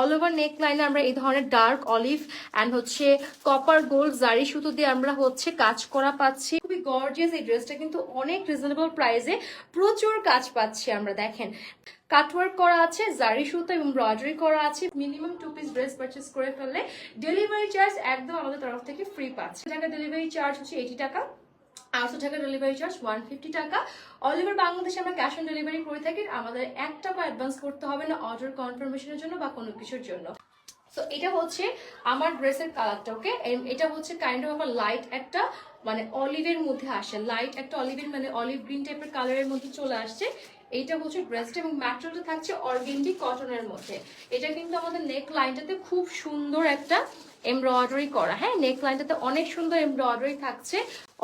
All over নেক লাইনে আমরা এই ধরনের ডার্ক অলিভ অ্যান্ড হচ্ছে কপার গোল্ড জারি সুতো দিয়ে আমরা হচ্ছে কাজ করা পাচ্ছি। খুবই গর্জিয়াস এই ড্রেসটা কিন্তু অনেক রিজনেবল প্রাইসে প্রচুর কাজ পাচ্ছি আমরা, দেখেন। কাটওয়ার্ক করা আছে, জারি সুতো এবং এমব্রয়ডারি করা আছে। Minimum two piece dress purchase করে ফেললে ডেলিভারি চার্জ একদম আমাদের তরফ থেকে ফ্রি পাচ্ছে। টাকা ডেলিভারি চার্জ হচ্ছে এইটি টাকা। আটশো টাকা ডেলিভারি চার্জ ওয়ান ফিফটি টাকা। অল ওভার বাংলাদেশে আমরা ক্যাশ অন ডেলিভারি করে থাকি। আমাদের এক টাকা অ্যাডভান্স করতে হবে না অর্ডার কনফার্মেশনের জন্য বা কোনো কিছুর জন্য। সো এটা হচ্ছে আমার ড্রেসের কালারটা ওকে এটা হচ্ছে কাইন্ড অফ আমার লাইট একটা মানে অলিভের মধ্যে আসে। লাইট একটা অলিভের মানে অলিভ গ্রিন টাইপের কালারের মধ্যে চলে আসছে। এইটা হচ্ছে ড্রেসটা এবং ম্যাটেরিয়ালটা থাকছে অর্গেন্ডি কটনের মধ্যে। এটা কিন্তু আমাদের নেক লাইনটাতে খুব সুন্দর একটা এমব্রয়ডারি করা। হ্যাঁ নেক লাইনটাতে অনেক সুন্দর এমব্রয়ডারি থাকছে।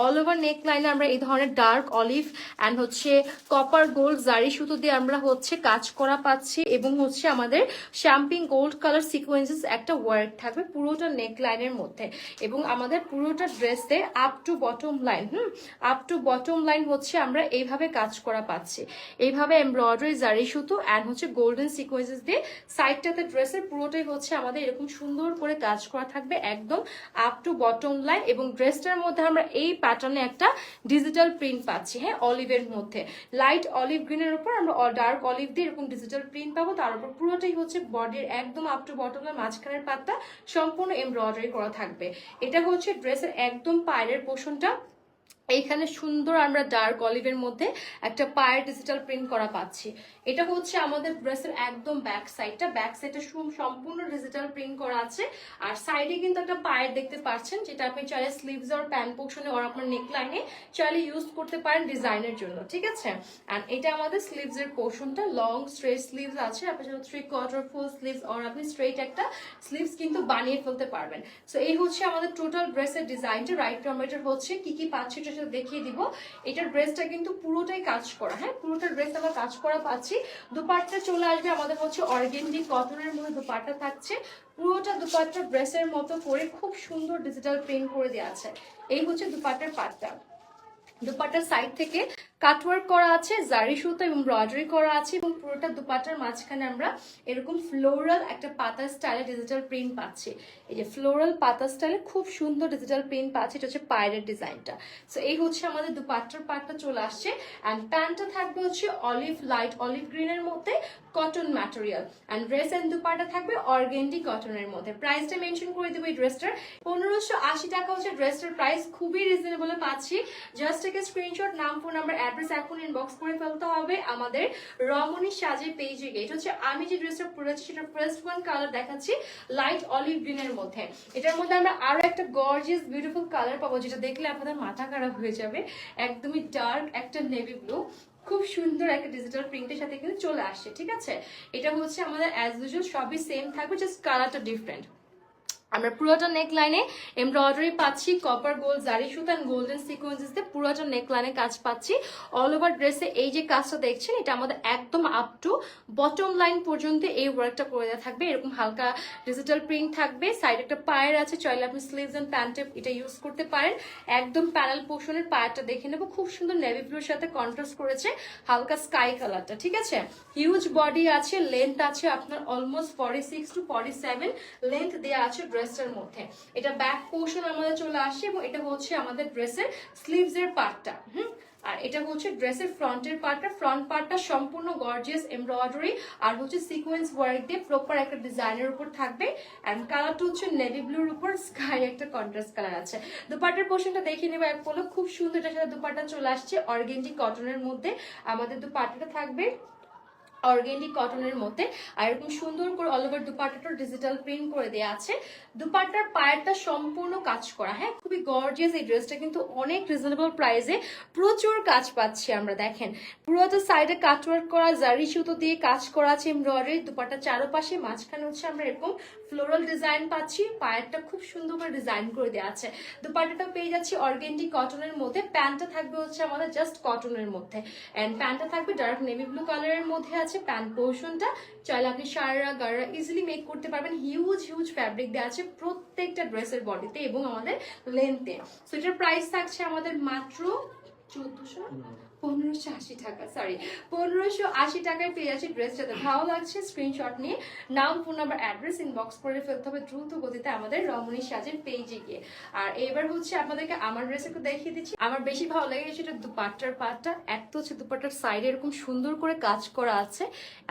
অল ওভার নেক লাইনে আমরা এই ধরনের ডার্ক অলিভ অ্যান্ড হচ্ছে কপার গোল্ড জারি সুতো দিয়ে আমরা হচ্ছে কাজ করা পাচ্ছি এবং হচ্ছে আমাদের শ্যাম্পিং গোল্ড কালার সিকোয়েন্সেস একটা ওয়ার্ক থাকবে পুরোটা নেক লাইনের মধ্যে। এবং আমাদের পুরোটা ড্রেসে up to bottom line hmm up to bottom line হচ্ছে আমরা এইভাবে কাজ করা পাচ্ছি। এইভাবে এমব্রয়ডারি জারি সুতো অ্যান্ড হচ্ছে গোল্ডেন সিকোয়েন্সেস দিয়ে সাইডটাতে ড্রেসের পুরোটাই হচ্ছে আমাদের এরকম সুন্দর করে কাজ করা থাকবে একদম আপ টু বটম লাইন এবং ড্রেসটার মধ্যে আমরা এই প্যাটার্নে একটা ডিজিটাল প্রিন্ট পাচ্ছি হ্যাঁ অলিভের মধ্যে। লাইট অলিভ গ্রিনের উপর আমরা ডার্ক অলিভ দিয়ে এরকম ডিজিটাল প্রিন্ট পাবো। তার উপর পুরোটাই হচ্ছে বডির একদম আপ টু বটম লাইন মাঝখানের পাতটা সম্পূর্ণ এমব্রয়ডারি করা থাকবে। এটা হচ্ছে ড্রেসের একদম পায়ের পোষণটা এইখানে সুন্দর আমরা ডার্ক অলিভের মধ্যে একটা পায়ের ডিজিটাল প্রিন্ট করা পাচ্ছি। এটা হচ্ছে আমাদের ড্রেসের একদম ব্যাক সাইডটা ব্যাক সাইডটা সম্পূর্ণ ডিজিটাল প্রিন্ট করা আছে। আর সাইডে কিন্তু একটা পায়ের দেখতে পাচ্ছেন, যেটা আপনি চাইলে স্লিভস আর প্যান্ট পোর্শনে ওর আপনার নেক লাইনে চাইলে ইউজ করতে পারেন ডিজাইনের জন্য, ঠিক আছে? আর এটা আমাদের স্লিভস এর পোর্শনটা লং স্ট্রেট স্লিভস আছে। আপনি চাইলে থ্রি কোয়ার্টার ফুল স্লিভস আর আপনি স্ট্রেট একটা স্লিভস কিন্তু বানিয়ে ফেলতে পারবেন। সো এই হচ্ছে আমাদের টোটাল ড্রেসের ডিজাইনটা রাইট টমেটোর হচ্ছে কি কি পাচ্ছি সাথে দেখিয়ে দিব। এটার ড্রেসটা কিন্তু পুরোটাই কাজ করা হ্যাঁ? পুরোটা ড্রেস আমরা কাজ করা পাচ্ছি। দুপাটটা চলে আসবে আমাদের হচ্ছে অর্গেন্ডি কটনের মধ্যে দুপাটটা থাকছে। পুরোটা দুপাটটা ড্রেসের মতো করে খুব সুন্দর ডিজিটাল প্রিন্ট করে দেওয়া আছে। এই হচ্ছে দুপাটের পাটটা। দুপাট্টার সাইড থেকে কাটওয়ার্ক করা আছে, জারি সুতো এবং এমব্রয়ডারি করা আছে এবং পুরোটা দুপাট্টার মাঝখানে আমরা এরকম ফ্লোরাল একটা পাতা স্টাইলে ডিজিটাল প্রিন্ট পাচ্ছি। এই যে ফ্লোরাল পাতা স্টাইলে খুব সুন্দর ডিজিটাল প্রিন্ট পাচ্ছি, এটা হচ্ছে পায়ের ডিজাইনটা। সো এই হচ্ছে আমাদের দুপাট্টার পাটটা চলে আসছে অ্যান্ড প্যান্টটা থাকবে হচ্ছে অলিভ লাইট অলিভ গ্রিনের মধ্যে cotton material and dress and dupatta থাকবে অর্গেন্ডি কটনের মধ্যে। প্রাইসটা মেনশন করে দেবো এই ড্রেসটার পনেরোশো আশি টাকা হচ্ছে ড্রেসটার প্রাইস খুবই রিজনেবল পাচ্ছি। জাস্ট থেকে স্ক্রিনশট নাম ফোন নাম্বার অ্যাড্রেস এখন ইনবক্স করে ফেলতে হবে আমাদের রমণী সাজের পেজে গিয়ে। এটা হচ্ছে আমি যে ড্রেসটা পরেছি, সেটা ফার্স্ট ওয়ান কালার দেখাচ্ছি লাইট অলিভ গ্রিনের মধ্যে। এটার মধ্যে আমরা আরও একটা গর্জিয়াস বিউটিফুল কালার পাবো, যেটা দেখলে আপনাদের মাথা খারাপ হয়ে যাবে। একদমই ডার্ক একটা নেভি ব্লু খুব সুন্দর একটা ডিজিটাল প্রিন্টের সাথে কিন্তু চলে আসছে, ঠিক আছে? এটা হচ্ছে আমাদের অ্যাজ ইউজুয়াল সবই সেম থাকবে জাস্ট কালারটা ডিফারেন্ট আমরা পুরোটা নেক লাইনে এমব্রয়ডারি পাচ্ছি কপার গোল্ড জারি সুতা অ্যান্ড গোল্ডেন সিকোয়েন্সেস দিয়ে পুরোটা নেক লাইনে কাজ পাচ্ছি। অল ওভার ড্রেসে এই যে কাজটা দেখছেন, এটা আমাদের একদম আপ টু বটম লাইন পর্যন্ত এই ওয়ার্কটা করে দেওয়া থাকবে। এরকম হালকা ডিজিটাল প্রিন্ট থাকবে সাইড একটা পায়ের আছে, চাইলে আপনি স্লিভস এন্ড প্যান্টে এটা ইউজ করতে পারেন। একদম প্যানেল পোর্শনের পায়েরটা দেখে নেব। খুব সুন্দর নেভি ব্লুর সাথে কন্ট্রাস্ট করেছে, হালকা স্কাই কালারটা ঠিক আছে? হিউজ বডি আছে লেন্থ আছে আপনার almost forty six to forty seven length দেওয়া আছে ড্রেসটার মধ্যে। এটা ব্যাক পোর্শন আমাদের চলে আসে এবং এটা হচ্ছে আমাদের ড্রেসের স্লিভস এর পার্টটা হুম? আর এটা হচ্ছে ড্রেসের ফ্রন্টের পার্টটা ফ্রন্ট পার্টটা সম্পূর্ণ গর্জিয়াস এমব্রয়ডারি আর হচ্ছে সিকোয়েন্স ওয়ার্ক দিয়ে প্রপার একটা ডিজাইনের উপর থাকবে। অ্যান্ড কালারটা হচ্ছে নেভি ব্লুর উপর স্কাই একটা কন্ট্রাস্ট কালার আছে। দুপাটার পোর্শনটা দেখে নেব এক পলো খুব সুন্দর এটার সাথে দুপাটা চলে আসছে। অর্গেন্ডি কটনের মধ্যে আমাদের দুপাটাটা থাকবে। অর্গেন্ডি কটনের মধ্যে, আর এরকম সুন্দর করে অল ওভার দুপাটাটা ডিজিটাল প্রিন্ট করে দেওয়া আছে। দুপাট্টার পায়েরটা সম্পূর্ণ কাজ করা হ্যাঁ? খুবই গর্জিয়াস এই ড্রেসটা কিন্তু অনেক রিজনেবল প্রাইসে প্রচুর কাজ পাচ্ছি আমরা দেখেন। পুরোটা সাইডে কাটওয়ার্ক করা, জারি সুতো দিয়ে কাজ করা আছে এমব্রয়ডারি দুপাট্টা চারোপাশে মাঝখানে হচ্ছে আমরা এরকম ফ্লোরাল ডিজাইন পাচ্ছি, পায়েরটা খুব সুন্দর করে ডিজাইন করে দেওয়া আছে। দুপাট্টাটা পেয়ে যাচ্ছি অর্গেন্ডি কটনের মধ্যে, প্যান্টটা থাকবে হচ্ছে আমাদের জাস্ট কটনের মধ্যে। অ্যান্ড প্যান্টটা থাকবে ডার্ক নেভি ব্লু কালারের মধ্যে আছে। প্যান্ট পোর্শনটা চাইলে আপনি সারা গাড়া ইজিলি মেক করতে পারবেন। হিউজ হিউজ ফ্যাব্রিক দেওয়া আছে প্রত্যেকটা ড্রেসের বডিতে এবং আমাদের লেন্থে সো এটার প্রাইস থাকছে আমাদের মাত্র চোদ্দশো পনেরোশো আশি টাকা সরি পনেরোশো আশি টাকায় পেয়ে যাচ্ছি ভালো লাগছে স্ক্রিনশট নিয়ে, নাম ফোন নাম্বার অ্যাড্রেস ইনবক্স করে ফেলতে হবে দ্রুত গতিতে আমাদের সাজের আর এবার হচ্ছে আপনাদেরকে আমার দেখিয়ে দিচ্ছি। আমার বেশি ভালো লাগে সেটা দুপাট্টার পাটটা। এত হচ্ছে দুপাট্টার সাইডে এরকম সুন্দর করে কাজ করা আছে।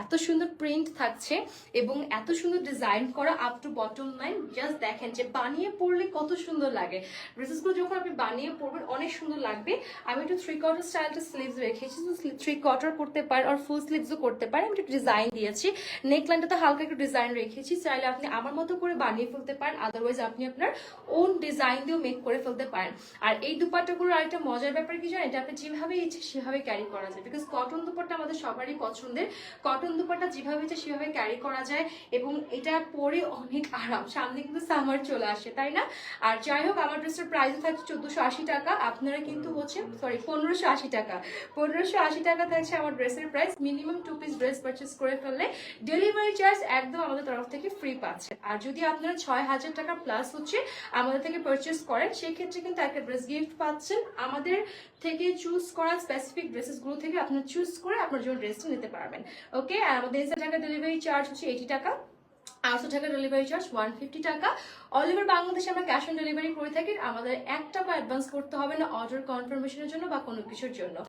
এত সুন্দর প্রিন্ট থাকছে এবং এত সুন্দর ডিজাইন করা up to bottom line just দেখেন যে বানিয়ে পরলে কত সুন্দর লাগে। ড্রেসেসগুলো যখন আপনি বানিয়ে পরবেন, অনেক সুন্দর লাগবে। আমি একটু থ্রি কোয়ার্টার স্টাইলটা স্লিভস রেখেছি থ্রি কোয়ার্টার করতে পারেন আর ফুল স্লিভসও করতে পারেন আমি একটু ডিজাইন দিয়েছি। নেকলাইনটাতে হালকা একটু ডিজাইন রেখেছি। চাইলে আপনি আমার মতো করে বানিয়ে ফেলতে পারেন আদারওয়াইজ আপনি আপনার ওন ডিজাইন দিয়েও মেক করে ফেলতে পারেন। আর এই দুপাট্টাগুলোর আরেকটা মজার ব্যাপার কি জানেন? এটা আপনি যেভাবে ইচ্ছে সেভাবে ক্যারি করা যায়। বিকজ কটন দুপাট্টা আমাদের সবারই পছন্দের। কটন দুপাট্টা যেভাবে ইচ্ছে সেভাবে ক্যারি করা যায় এবং এটা পরে অনেক আরাম। সামনে কিন্তু সামার চলে আসে, তাই না? আর যাই হোক, আমার ড্রেসের প্রাইস থাকছে চোদ্দোশো আশি টাকা। আপনারা কিন্তু হচ্ছে সরি পনেরোশো আশি টাকা। পনেরোশো আশি টাকা থাকছে আমার ড্রেসের price minimum two piece dress purchase করে ফেললে ডেলিভারি চার্জ একদম আমাদের তরফ থেকে ফ্রি পাচ্ছে। আর যদি আপনারা ছয় হাজার টাকা প্লাস হচ্ছে আমাদের থেকে পারচেস করেন, সেক্ষেত্রে কিন্তু একটা ড্রেস গিফট পাচ্ছেন। আমাদের থেকে চুজ করা স্পেসিফিক ড্রেসেসগুলো থেকে আপনারা চুজ করে আপনার জন্য ড্রেসটা নিতে পারবেন। ওকে আর আমাদের এসে টাকা ডেলিভারি চার্জ হচ্ছে এইটি টাকা। আটশো টাকা ডেলিভারি চার্জ ওয়ান ফিফটি টাকা। অল ওভার বাংলাদেশে আমরা ক্যাশ অন ডেলিভারি করে থাকি। আমাদের এক টাকা অ্যাডভান্স করতে হবে না অর্ডার কনফার্মেশনের জন্য বা কোনো কিছুর জন্য।